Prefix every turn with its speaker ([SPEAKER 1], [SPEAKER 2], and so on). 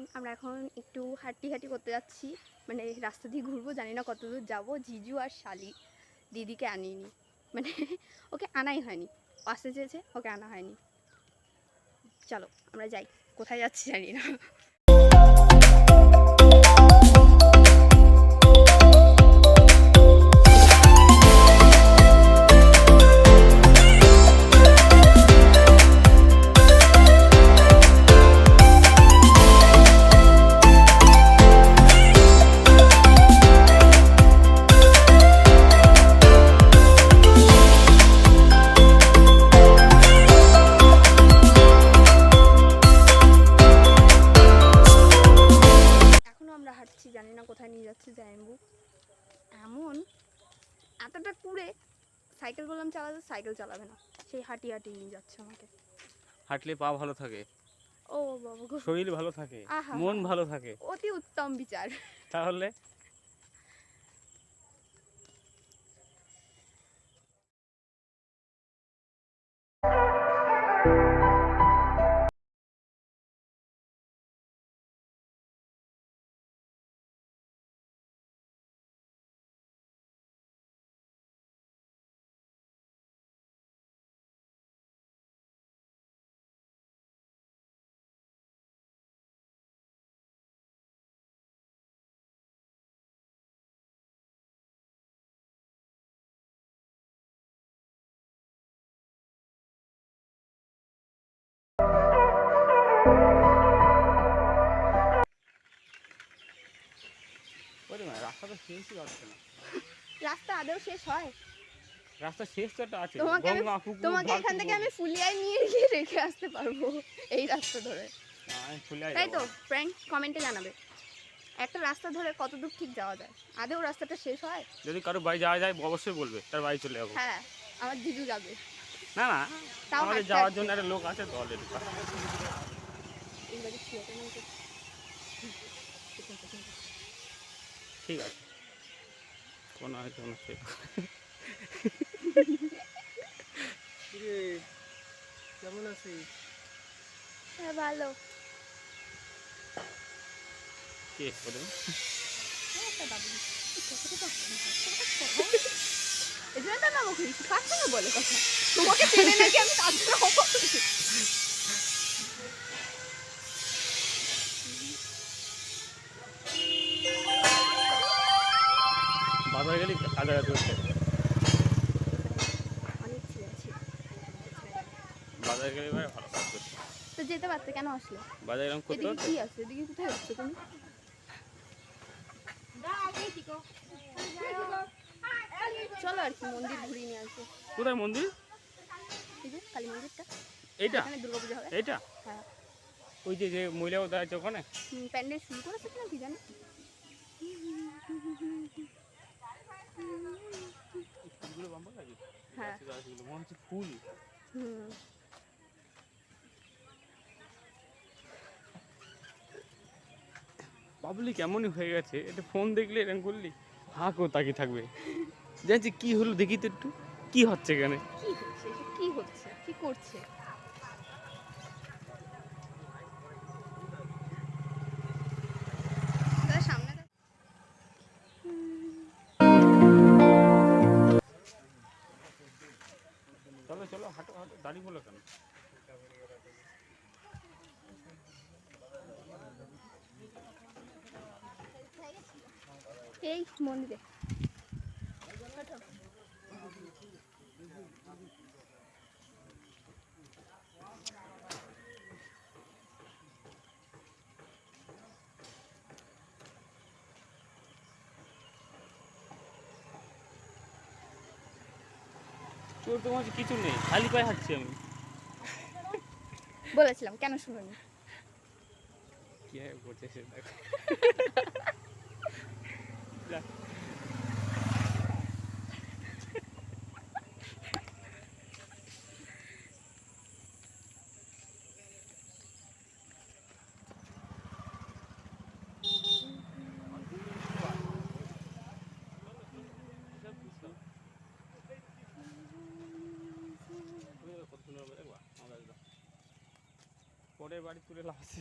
[SPEAKER 1] Friend আমরা এখন একটু হাঁটি হাঁটি করতে যাচ্ছি মানে রাস্তা দিয়ে ঘুরবো, জানি না কত দূর যাব, জিজু আর শালি দিদিকে আনিনি মানে ওকে আনাই হয়নি আসতে চেয়েছে ওকে আনা হয়নি। চলো আমরা যাই, কোথায় যাচ্ছি জানি না। এতটা সাইকেল বললাম চালাতে সাইকেল চালাবে না। সেই হাঁটি হাঁটি নিয়ে যাচ্ছে আমাকে।
[SPEAKER 2] হাঁটলে পা ভালো থাকে?
[SPEAKER 1] ও বাবা গো।
[SPEAKER 2] শরীর ভালো থাকে?
[SPEAKER 1] আহা।
[SPEAKER 2] মন ভালো থাকে?
[SPEAKER 1] অতি উত্তম বিচার।
[SPEAKER 2] তাহলে? রাস্তা তো শেষই হচ্ছে না।
[SPEAKER 1] রাস্তা আদৌ শেষ হয়?
[SPEAKER 2] রাস্তা শেষ তো একটা আছে।
[SPEAKER 1] তোমাকে এখান থেকে আমি ফুলিয়ায় নিয়ে গিয়ে রেখে আসতে পারব এই রাস্তা ধরে। তাই তো? ফ্রেন্ড কমেন্টে জানাবে। একটা রাস্তা ধরে কত দূর ঠিক যাওয়া যায়? আদৌ রাস্তাটা শেষ হয়?
[SPEAKER 2] যদি কারও বাড়ি যাওয়া যায় অবশ্যই বলবে তার বাড়ি চলে যাব।
[SPEAKER 1] হ্যাঁ আমার জিজু যাবে।
[SPEAKER 2] না না আমাদের যাওয়ার জন্য একটা লোক আছে অলরেডি
[SPEAKER 1] এইবারে
[SPEAKER 2] ঠিক আছে। কোনো হয়তো
[SPEAKER 3] কেমন আছিস?
[SPEAKER 1] হ্যাঁ ভালো।
[SPEAKER 2] কে বলুন?
[SPEAKER 1] এই জন্য তো সঙ্গে বলে কথা। তোমাকে চেনে নাকি আমি তার জন্য অবাক
[SPEAKER 2] বাজারে গেলে
[SPEAKER 1] ছেলে আছে।
[SPEAKER 2] বাজারে গেলে এবারে ভালো কাজ করছে।
[SPEAKER 1] তো যেতে পারতে কেন আসলে?
[SPEAKER 2] বাজারে এরকম করতে
[SPEAKER 1] এদিকে কি আছে? এদিকে কোথায় যাচ্ছ তুমি? চলো আর কি মন্দির ঘুরিয়ে নিয়ে আসব।
[SPEAKER 2] কোথায় মন্দির?
[SPEAKER 1] এই যে কালী মন্দিরটা।
[SPEAKER 2] এইটা?
[SPEAKER 1] এখানে দুর্গাপূজা হবে
[SPEAKER 2] এইটা?
[SPEAKER 1] হ্যাঁ।
[SPEAKER 2] ওই যে যে মহিলা কোথায় আছে ওখানে
[SPEAKER 1] প্যান্ডেল শুরু করেছে কিনা কি জানি
[SPEAKER 2] ফুলগুলো বাম্পার আছে
[SPEAKER 1] হ্যাঁ
[SPEAKER 2] গাছগুলো মনে হচ্ছে ফুল
[SPEAKER 1] হুম
[SPEAKER 2] এমনই হয়ে গেছে, এটা ফোন দেখলে এরকম করলি, হাঁ কেউ তাকিয়ে থাকবে। জানছি কি হলো দেখি তো একটু, কি হচ্ছে এখানে?
[SPEAKER 1] কি হচ্ছে? কি হচ্ছে? কি করছে?
[SPEAKER 2] হাঁটো কেন
[SPEAKER 1] এই মন্দিরে।
[SPEAKER 2] তোর তো কিছু নেই খালি পায়ে হাঁটছি আমি।
[SPEAKER 1] বলেছিলাম কেন শুনুনি?
[SPEAKER 2] কি করছে সে দেখো। যাক। বাড়ি তুলে লাভ আছে